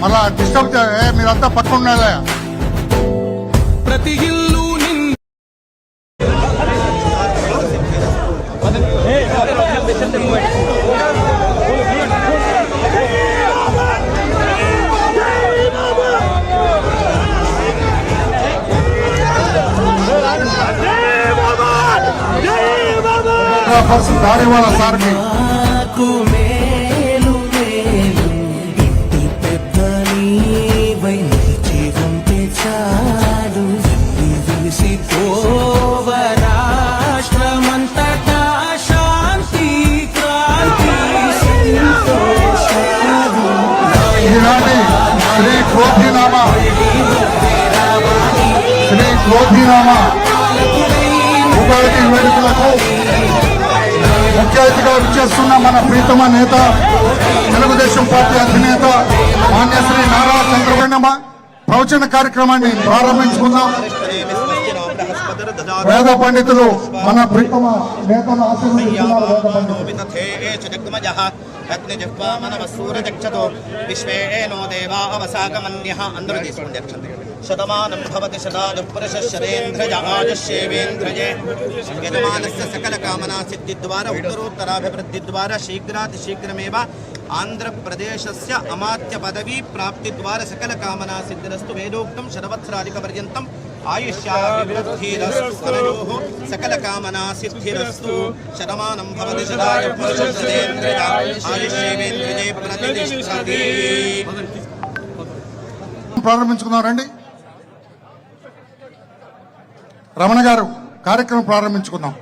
మళ్ళా డిస్టర్బ్ మీరంతా ఉండాలి ప్రతి ఇల్లు నిన్ను శాంతి క్రాంతి. సంతోషాలు ఈనాటి శ్రీ క్రోధినామా శ్రీ క్రోధినామా ఉగాది వేడుకలకు ముఖ్య అతిథిగా విచ్చేస్తున్న మన ప్రీతమ నేత తెలుగుదేశం పార్టీ అధినేత మాన్య శ్రీ నారా చంద్రబాబు ప్రవచన కార్యక్రమాన్ని ప్రారంభించుకుందాం. వేద పండితులు మన ప్రీతమ నేతను ఆశీర్వదిస్తున్నారు వేద పండితులు. వితథేషుజగ్మజः అగ్నిజిహ్వామనవసూరచక్షతో విశ్వేనో దేవా అవసాగమన్యः అందరూ తీసుకోండి అక్షంత శతమానం భవతి శతాజు పురుష శరేంద్రజ ఆయుష్యేవేంద్రజే యజమానస్య సకల కామనా సిద్ధి ద్వారా ఉత్తరోత్తరాభివృద్ధి ద్వారా శీఘ్రాతి శీఘ్రమేవ. ఆంధ్రప్రదేశస్య అమాత్య పదవీ ప్రాప్తి ద్వారా సకల కామనా సిద్ధిరస్తు వేదోక్తం శరవత్సరాధిక పర్యంతం ఆయుష్యాభివృద్ధిరస్తు సకల కామనా సిద్ధిరస్తు. శతమానం భవతి శతాయ పురుషేంద్రియ ప్రారంభించుకున్నారండి రమణ గారు కార్యక్రమం ప్రారంభించుకుందాం.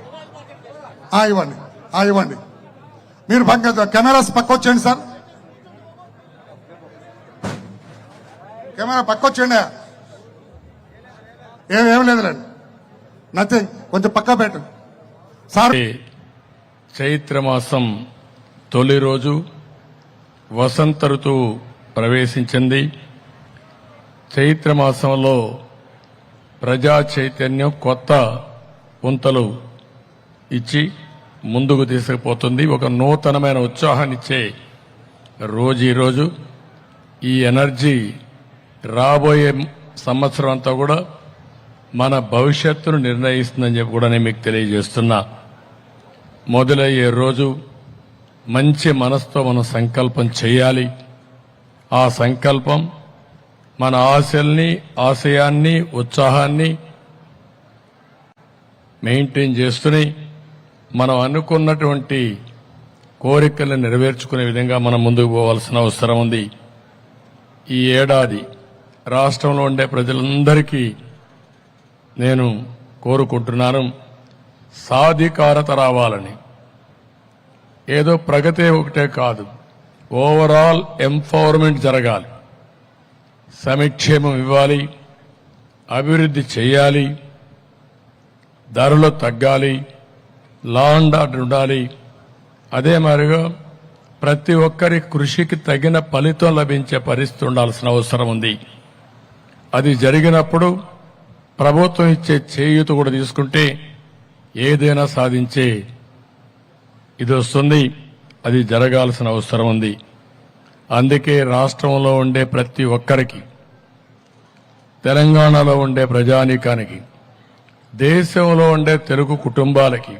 ఆ, ఇవ్వండి ఆ, ఇవ్వండి. మీరు పక్క కెమెరాస్ పక్క వచ్చేయండి సార్. కెమెరా పక్క వచ్చేయండి. ఏం లేదులేండి. నథింగ్ కొంచెం పక్క పెట్టండి సార్. చైత్రమాసం తొలి రోజు వసంత ఋతువు ప్రవేశించింది. చైత్రమాసంలో ప్రజా చైతన్యం కొత్త పుంతలు ఇచ్చి ముందుకు తీసుకుపోతుంది. ఒక నూతనమైన ఉత్సాహాన్ని ఇచ్చే రోజు ఈరోజు రోజు. ఈ ఎనర్జీ రాబోయే సంవత్సరం అంతా కూడా మన భవిష్యత్తును నిర్ణయిస్తుందని చెప్పి కూడా నేను మీకు తెలియజేస్తున్నా. మొదలయ్యే రోజు మంచి మనసుతో మనం సంకల్పం చేయాలి. ఆ సంకల్పం మన ఆశల్ని ఆశయాన్ని ఉత్సాహాన్ని మెయింటైన్ చేస్తూనే మనం అనుకున్నటువంటి కోరికలను నెరవేర్చుకునే విధంగా మనం ముందుకు పోవాల్సిన అవసరం ఉంది. ఈ ఏడాది రాష్ట్రంలో ఉండే ప్రజలందరికీ నేను కోరుకుంటున్నాను సాధికారత రావాలని. ఏదో ప్రగతి ఒకటే కాదు. ఓవరాల్ ఎంపవర్మెంట్ జరగాలి. సమిక్షేమం ఇవ్వాలి. అభివృద్ధి చేయాలి. ధరలు తగ్గాలి. లా అండ్ ఆర్డర్ ఉండాలి. అదే మాదిరిగా ప్రతి ఒక్కరి కృషికి తగిన ఫలితం లభించే పరిస్థితి ఉండాల్సిన అవసరం ఉంది. అది జరిగినప్పుడు ప్రభుత్వం ఇచ్చే చేయూత కూడా తీసుకుంటే ఏదైనా సాధించే ఇది వస్తుంది. అది జరగాల్సిన అవసరం ఉంది. అందుకే రాష్ట్రంలో ఉండే ప్రతి ఒక్కరికి తెలంగాణలో ఉండే ప్రజానీకానికి దేశంలో ఉండే తెలుగు కుటుంబాలకి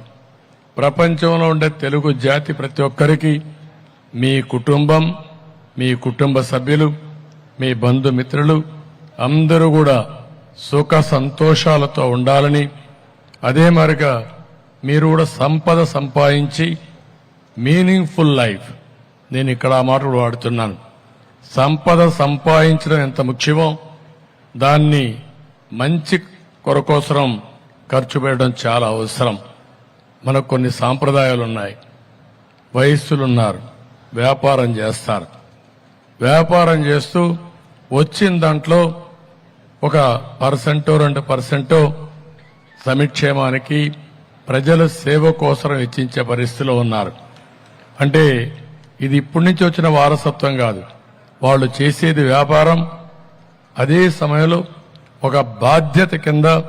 ప్రపంచంలో ఉండే తెలుగు జాతి ప్రతి ఒక్కరికి మీ కుటుంబం మీ కుటుంబ సభ్యులు మీ బంధుమిత్రులు అందరూ కూడా సుఖ సంతోషాలతో ఉండాలని అదే మరిగా మీరు కూడా సంపద సంపాదించి మీనింగ్ఫుల్ లైఫ్ నేను ఇక్కడ ఆ మాట కూడా వాడుతున్నాను సంపద సంపాదించడం ఎంత ముఖ్యమో దాన్ని మంచి కొరకోసరం ఖర్చు పెట్టడం చాలా అవసరం. మనకు కొన్ని సాంప్రదాయాలు ఉన్నాయి. వయస్సులున్నారు వ్యాపారం చేస్తారు. వ్యాపారం చేస్తూ వచ్చిన దాంట్లో ఒక పర్సెంటో రెండు పర్సెంటో సమిక్షేమానికి ప్రజల సేవ కోసం వెచ్చించే పరిస్థితిలో ఉన్నారు. అంటే ఇది ఇప్పటి నుంచి వచ్చిన వారసత్వం కాదు. వాళ్ళు చేసేది వ్యాపారం అదే సమయంలో ఒక బాధ్యత కింద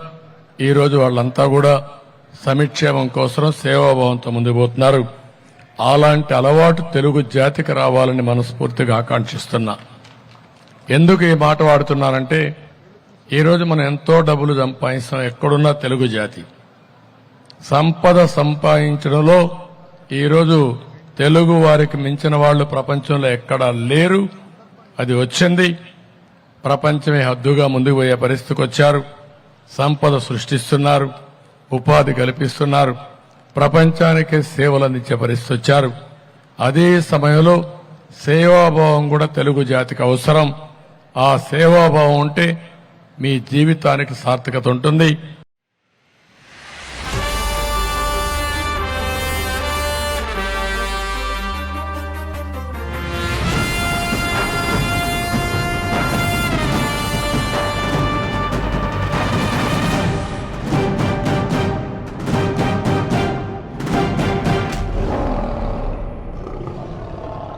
ఈరోజు వాళ్ళంతా కూడా సమిక్షేమం కోసం సేవాభావంతో ముందుకు పోతున్నారు. అలాంటి అలవాటు తెలుగు జాతికి రావాలని మనస్ఫూర్తిగా ఆకాంక్షిస్తున్నా. ఎందుకు ఈ మాట వాడుతున్నానంటే ఈరోజు మనం ఎంతో డబ్బులు సంపాదిస్తాం ఎక్కడున్నా తెలుగు జాతి. సంపద సంపాదించడంలో ఈరోజు తెలుగు వారికి మించిన వాళ్ళు ప్రపంచంలో ఎక్కడా లేరు. అది వచ్చింది. ప్రపంచమే హద్దుగా ముందుకు పోయే పరిస్థితికి వచ్చారు. సంపద సృష్టిస్తున్నారు. ఉపాధి కల్పిస్తున్నారు. ప్రపంచానికి సేవలు అందించే పరిస్థితి వచ్చారు. అదే సమయంలో సేవాభావం కూడా తెలుగు జాతికి అవసరం. ఆ సేవాభావం ఉంటే మీ జీవితానికి సార్థకత ఉంటుంది.